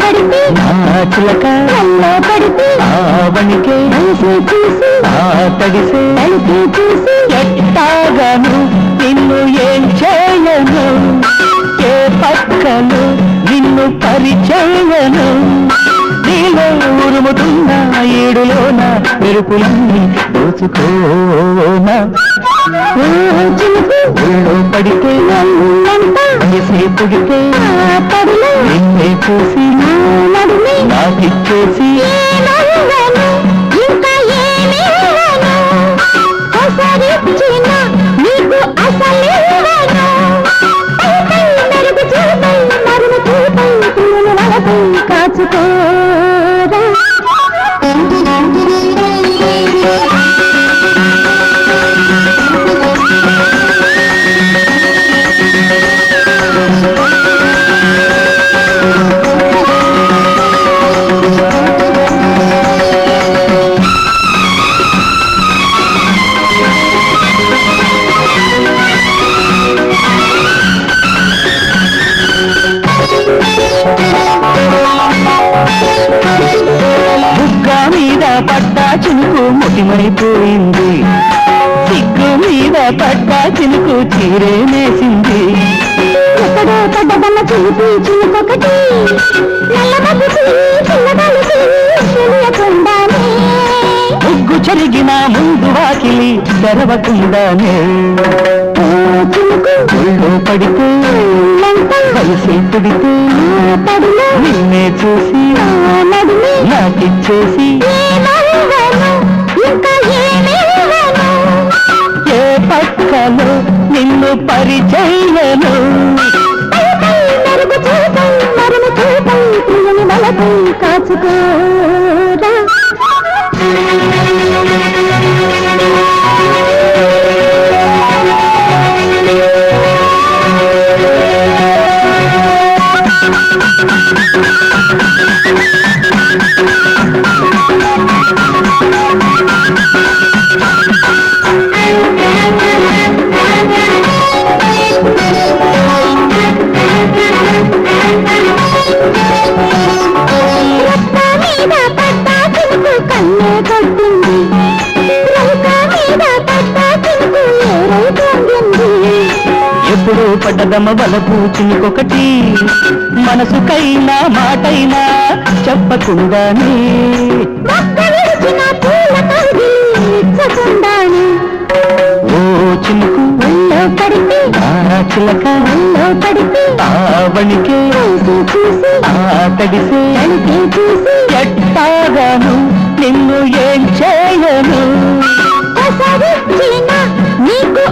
పడితే నా చిలక కల్లో పడితే ఆవణికే కలిసి చూసి ఆ తడిసే కలిసి చూసి ఎట్టాగను నిన్ను ఏం చేయను? ఏ పక్కలు నిన్ను పరిచయను? నీలో ఉరుముతున్న ఏడులోన మెరుపులన్నీ దోచుకోనా. పడితే పుడితే నిన్నే చూసి నాకిచ్చేసి ఏమవ్వను, బుగ్గ మీద పడ్డా చినుకు ముటిమైపోయింది. సిగ్గు మీద పడ్డా చినుకు చీరేనేసింది ఎక్కడో నల్లమబ్బుకి చిన్నదానికి తెలియకుండానే ముగ్గు చెరిగిన ముందు వాకిలి తెరవకుండానే. చిలుకు ఒళ్ళో పడితే పడిలో నిన్నే చూసి నాకిచ్చేసి. పొంగింది. ఎప్పుడు పడ్డదమ్మ వలపు చినుకొకటి మనసుకైనా మాటైనా చెప్పకుండానే. ఓ చినుకు ఒళ్ళో పడితే, ఆ చిలక పడితే, ఆవణికే చూసి ఆ తడిసే చూసి, ఎట్టాగాను నిన్ను ఏం చేయను నీకు.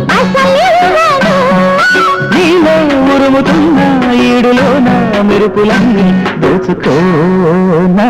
నీలో ఉరుముతున్న ఈడులోన మెరుపులన్నీ దోచుకోనా